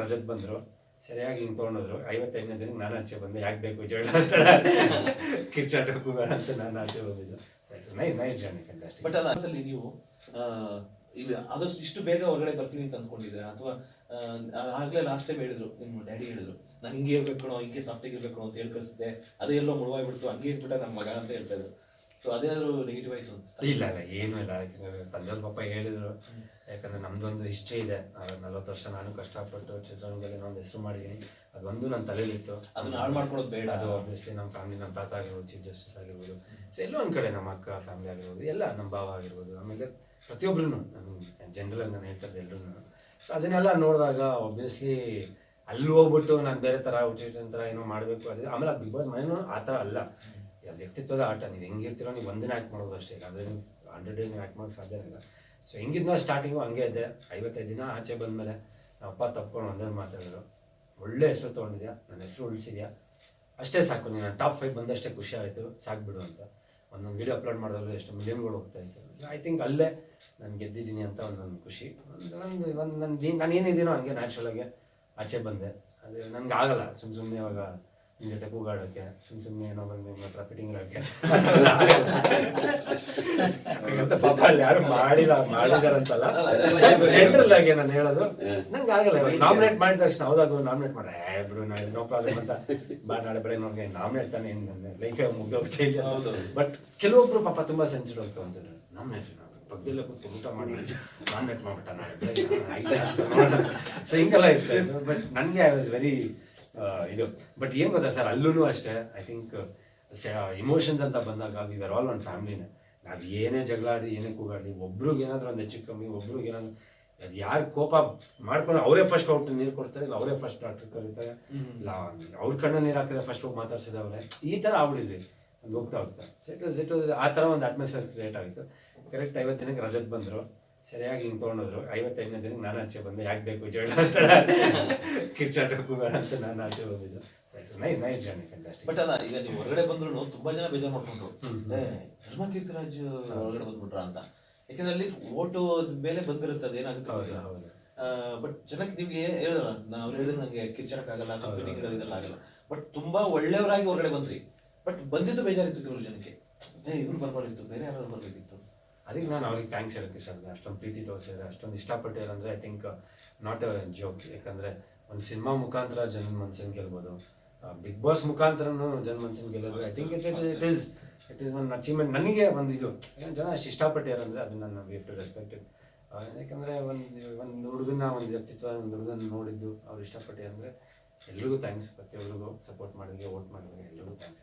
ರಜತ್ ಬಂದ್ರು, ಸರಿಯಾಗಿ ಹಿಂಗೆ ತೊಗೊಂಡೋದ್ರು ಐವತ್ತೈದನೇ ದಿನಕ್ಕೆ ನಾನು ಆಚೆ ಬಂದೆ. ಯಾಕೆ ಬೇಕು ಜೋಳ ಅಂತ. ಕಿರ್ಚಾಟ ಕೂಗಾಡ ಅಂತ ನಾನು ಆಚೆ ಬಂದಿದ್ದು. Nice nice journey fantastic but ಅಲ್ಲ, ಅಸಲಿ ನೀವು ಈಗ ಆದಷ್ಟು ಇಷ್ಟು ಬೇಗ ಹೊರಗಡೆ ಬರ್ತೀನಿ ಅಂತ ಅಂದ್ಕೊಂಡಿದ್ರೆ ಅಥವಾ ಆಗ್ಲೇ ಲಾಸ್ಟ್ ಟೈಮ್ ಹೇಳಿದ್ರು, ನಿಮ್ಮ ಡ್ಯಾಡಿ ಹೇಳಿದ್ರು, ನಾನು ಹಿಂಗೆ ಇರ್ಬೇಕು ಹಿಂಗೆ ಸಾಫ್ಟ್ ಇರ್ಬೇಕು ಅಂತ ಹೇಳಿ ಕಲಿಸಿದೆ ಅದೇ ಎಲ್ಲೋ ಮುಳುವಾಗ್ಬಿಡ್ತು. ಹಂಗೆ ಇದ್ಬಿಟ್ಟ ನಮ್ಮ ಮಗ ಅಂತ ಹೇಳ್ತಾ ಇದ್ರು. ಸೊ ಅದೇನಾದ್ರು ನೆಗೆಟಿವ್ ಆಯ್ತು ಇಲ್ಲ ಇಲ್ಲ ಏನೂ ಇಲ್ಲ. ಯಾಕಂದ್ರೆ ತಂದೆಯವ್ರ ಪಾಪ ಹೇಳಿದ್ರು. ಯಾಕಂದ್ರೆ ನಮ್ದೊಂದು ಹಿಸ್ಟ್ರಿ ಇದೆ. ನಲ್ವತ್ತು ವರ್ಷ ನಾನು ಕಷ್ಟಪಟ್ಟು ಚಿತ್ರರಂಗದಲ್ಲಿ ನಾನು ಹೆಸರು ಮಾಡಿದ್ದೀನಿ. ಅದೊಂದು ನನ್ನ ತಲೆಯಲ್ಲಿತ್ತು ಅದನ್ನ ಹಾಳು ಮಾಡ್ಕೊಳ್ಳೋದು ಬೇಡ. ಅದು ಆಬ್ವಿಯಸ್ಲಿ ನಮ್ಮ ಫ್ಯಾಮಿಲಿ ನಮ್ಮ ತಾತ ಆಗಿರ್ಬೋದು ಚೀಫ್ ಜಸ್ಟಿಸ್ ಆಗಿರ್ಬೋದು. ಸೊ ಎಲ್ಲೋ ಒಂದು ಕಡೆ ನಮ್ಮ ಅಕ್ಕ ಫ್ಯಾಮಿಲಿ ಆಗಿರ್ಬೋದು ಎಲ್ಲ ನಮ್ಮ ಭಾವ ಆಗಿರ್ಬೋದು. ಆಮೇಲೆ ಪ್ರತಿಯೊಬ್ಬರು ನಾನು ಜನರಲ್ ನಾನು ಹೇಳ್ತಾರೆ ಎಲ್ಲರೂ ಸೊ ಅದನ್ನೆಲ್ಲ ನೋಡಿದಾಗ ಆಬ್ವಿಯಸ್ಲಿ ಅಲ್ಲಿ ಹೋಗ್ಬಿಟ್ಟು ನಾನು ಬೇರೆ ಥರ ಉಚಿತ ಥರ ಏನೋ ಮಾಡಬೇಕು ಅದೇ ಆಮೇಲೆ ಬಿಗ್ ಬಾಸ್ ಮನೇನು ಆ ಥರ ಅಲ್ಲ. ವ್ಯಕ್ತಿತ್ವದ ಆಟ ನೀವು ಹೆಂಗಿರ್ತೀರೋ ನೀವು ಒಂದಿನ ಆ್ಯಕ್ಟ್ ಮಾಡೋದು ಅಷ್ಟೇ. ಅದೇ ನೀವು ಹಂಡ್ರೆಡ್ ಡೇ ನೀವು ಆ್ಯಕ್ಟ್ ಮಾಡೋಕೆ ಸಾಧ್ಯ ಇಲ್ಲ. ಸೊ ಹೆಂಗಿದ್ನೋ ಸ್ಟಾರ್ಟಿಂಗು ಹಂಗೆ ಇದ್ದೆ ಐವತ್ತೈದು ದಿನ ಆಚೆ ಬಂದಮೇಲೆ ನಮ್ಮ ಅಪ್ಪ ತಪ್ಕೊಂಡು ಒಂದೇ ಮಾತಾಡಿದ್ರು. ಒಳ್ಳೆ ಹೆಸರು ತೊಗೊಂಡಿದ್ಯಾ? ನನ್ನ ಹೆಸರು ಉಳಿಸಿದ್ಯಾ? ಅಷ್ಟೇ ಸಾಕು, ನೀನು ಟಾಪ್ ಫೈವ್ ಬಂದಷ್ಟೇ ಖುಷಿ ಆಯಿತು ಸಾಕ್ಬಿಡು ಅಂತ. ಒಂದೊಂದು ವಿಡಿಯೋ ಅಪ್ಲೋಡ್ ಮಾಡಿದ್ರೆ ಎಷ್ಟು ಮಿಲಿಯನ್ಗಳು ಹೋಗ್ತಾ ಇತ್ತು. ಐ ಥಿಂಕ್ ಅಲ್ಲೇ ನಾನು ಗೆದ್ದಿದ್ದೀನಿ ಅಂತ ಒಂದೊಂದು ಖುಷಿ. ಒಂದು ಒಂದು ನನ್ನ ನಾನು ಏನಿದ್ದೀನೋ ಹಂಗೆ ನ್ಯಾಚುರಲ್ ಆಗಿ ಆಚೆ ಬಂದೆ. ಅದು ನನಗೆ ಆಗಲ್ಲ ಸುಮ್ಮ ಸುಮ್ಮನೆ ಇವಾಗ ನಿನ್ನ ಜೊತೆ ಕೂಗಾಡೋಕ್ಕೆ ಸುಮ್ ಸುಮ್ಮನೆ ಏನೋ ಬಂದು ನಿಮ್ಮ ಹತ್ರ ಫಿಟ್ಟಿಂಗ್ ಇರೋಕ್ಕೆ ಹಾಗಂತ ಪಾಪ ಅಲ್ಲಿ ಯಾರು ಮಾಡಿಲ್ಲ ಮಾಡಿದಾರಂತಲ್ಲ. ಜನರಲ್ ಆಗಿ ನಾನು ಹೇಳೋದು? ನಂಗೆ ಆಗಲ್ಲ. ನಾಮಿನೇಟ್ ಮಾಡಿದ ತಕ್ಷಣ ಹೌದಾಗ ನಾಮಿನೇಟ್ ಮಾಡ್ರೆ ಬಿಡು ನಾಳೆ ನೋ ಪ್ರಾಬ್ಲಮ್ ಅಂತ. ಬಾ ನಾಳೆ ಬೆಳಗ್ಗೆ ನೋಡ್ಗೆ ನಾಮಿನೇಟ್ ತಾನೆ? ಏನು ಲೈಫ್ ಮುಗ್ದೋಗ್ತಾ ಇಲ್ಲ ಹೌದು. ಬಟ್ ಕೆಲವೊಬ್ರು ಪಾಪ ತುಂಬಾ ಸೆನ್ಸಿಟಿವ್ ಆಗ್ತಾವ ಅಂತಾರೆ ನಾಮಿನೇಟ್ ಪಕ್ಕದಲ್ಲೇ ಕೂತು ಊಟ ಮಾಡಿ ನಾಮಿನೇಟ್ ಮಾಡ್ಬಿಟ್ಟ ನಾಳೆ ಸೊ ಹಿಂಗೆಲ್ಲ ಇರ್ತಾ ಬಟ್ ನನಗೆ ಐ ವಾಸ್ ವೆರಿ ಇದು ಬಟ್ ಏನು ಗೊತ್ತಾ ಸರ್ ಅಲ್ಲೂ ಅಷ್ಟೇ ಐ ಥಿಂಕ್ ಇಮೋಷನ್ಸ್ ಅಂತ ಬಂದಾಗ ವಿ ಆರ್ ಆಲ್ ಒನ್ ಫ್ಯಾಮಿಲಿನೇ ನಾವು ಏನೇ ಜಗಳ ಆಡಿ ಏನೇ ಕೂಗಾಡಿ ಒಬ್ರಿಗೆ ಏನಾದ್ರು ಒಂದು ಹೆಚ್ಚು ಕಮ್ಮಿ ಒಬ್ರಿಗೆ ಏನಾದ್ರು ಅದು ಯಾರು ಕೋಪ ಮಾಡ್ಕೊಂಡು ಅವರೇ ಫಸ್ಟ್ ಔಟ್ ನೀರು ಕೊಡ್ತಾರೆ ಇಲ್ಲ ಅವರೇ ಫಸ್ಟ್ ಡಾಕ್ಟರ್ ಕರೀತಾರೆ ಇಲ್ಲ ಅವ್ರ ಕಣ್ಣ ನೀರು ಹಾಕಿದ್ರೆ ಫಸ್ಟ್ ಹೋಗಿ ಮಾತಾಡ್ಸಿದವ್ರೆ ಈ ಥರ ಆಗ್ಬಿಡಿದ್ವಿ ಹೋಗ್ತಾ ಹೋಗ್ತಾ. So it was it was ಆ ಥರ ಒಂದು ಅಟ್ಮಾಸ್ಫಿಯರ್ ಕ್ರಿಯೇಟ್ ಆಗಿತ್ತು. ಕರೆಕ್ಟ್ ಐವತ್ತು ದಿನಕ್ಕೆ ರಜತ್ ಬಂದರು. ಸರಿಯಾಗಿ ಹಿಂಗೆ ತೊಗೊಂಡೋದ್ರು. ಐವತ್ತೈದನೇ ದಿನ ನಾನು ಆಚೆ ಬಂದೆ. ಯಾಕೆ ಬೇಕು ಜಗಳ ಅಂತ. ಕಿರ್ಚಾಟ ಕೂಗಾಡ ಅಂತ ನಾನು ಆಚೆ ಬಂದಿದ್ದು. ನೈಸ್ ನೈಸ್ ಜರ್ನಿ ಬಟ್ ಅಲ್ಲ ಈಗ ನೀವು ಹೊರಗಡೆ ಬಂದ್ರು ತುಂಬಾ ಜನ ಬೇಜಾರು ಮಾಡ್ಕೊಂಡ್ರು. ಏ ಧರ್ಮ ಕೀರ್ತಿರಾಜ್ ಹೊರಗಡೆ ಬಂದ್ಬಿಟ್ರ ಅಂತ. ಯಾಕಂದ್ರೆ ಅಲ್ಲಿ ಓಟು ಮೇಲೆ ಬಂದಿರುತ್ತೆ ಅದೇನಾಗುತ್ತೆ ಬಟ್ ಜನಕ್ಕೆ ನಿಮ್ಗೆ ಹೇಳಿದ್ರ ಅವ್ರು ಹೇಳಿದ್ರೆ ನಂಗೆ ಕಿರ್ಚಾಡಕ್ ಆಗಲ್ಲ ಇರೋದು ಫಿಟ್ಟಿಂಗ್ ಇದೆಲ್ಲ ಆಗಲ್ಲ. ಬಟ್ ತುಂಬಾ ಒಳ್ಳೆಯವರಾಗಿ ಹೊರಗಡೆ ಬಂದ್ರಿ. ಬಟ್ ಬಂದಿದ್ದು ಬೇಜಾರಿತ್ತು ಕೆಲವರು ಜನಕ್ಕೆ. ಏ ಇವ್ರು ಬರ್ಬಾರ್ದಿತ್ತು. ಬೇರೆ ಯಾರು ಬರ್ಬೇಕಿತ್ತು? ಅದಕ್ಕೆ ನಾನು ಅವ್ರಿಗೆ ಥ್ಯಾಂಕ್ಸ್ ಹೇಳಕ್ಕೆ ಇಷ್ಟಪಡ್ತೀನಿ ಅಷ್ಟೊಂದು ಪ್ರೀತಿ ತೋರಿಸಿದ್ರೆ. ಅಷ್ಟೊಂದು ಇಷ್ಟಪಟ್ಟಿದ್ದಾರೆ ಅಂದರೆ I think not a joke ಯಾಕಂದರೆ ಒಂದು ಸಿನಿಮಾ ಮುಖಾಂತರ ಜನ ಮನ್ಸನ್ನು ಗೆಲ್ಬೋದು. ಬಿಗ್ ಬಾಸ್ ಮುಖಾಂತರನೂ ಜನ ಮನ್ಸನ್ನು ಗೆಲ್ಲೋದು. I think it it it is it is one achievement ನನಗೆ ಒಂದು ಇದು ಜನ ಅಷ್ಟು ಇಷ್ಟಪಟ್ಟಿದ್ದಾರೆ ಅಂದರೆ ಅದನ್ನ ನಾನು ವಿ ಟು ರೆಸ್ಪೆಕ್ಟ್ ಯಾಕಂದರೆ ಒಂದು ಒಂದು ಹುಡುಗನ ಒಂದು ವ್ಯಕ್ತಿತ್ವ ಒಂದು ಹುಡುಗನ ನೋಡಿದ್ದು ಅವ್ರು ಇಷ್ಟಪಟ್ಟಿದ್ದಾರೆ ಅಂದರೆ ಎಲ್ರಿಗೂ ಥ್ಯಾಂಕ್ಸ್ ಪ್ರತಿಯೊಬ್ಬರಿಗೂ ಸಪೋರ್ಟ್ ಮಾಡಿದ್ರೆ ವೋಟ್ ಮಾಡಿದ್ರೆ ಎಲ್ರಿಗೂ ಥ್ಯಾಂಕ್ಸ್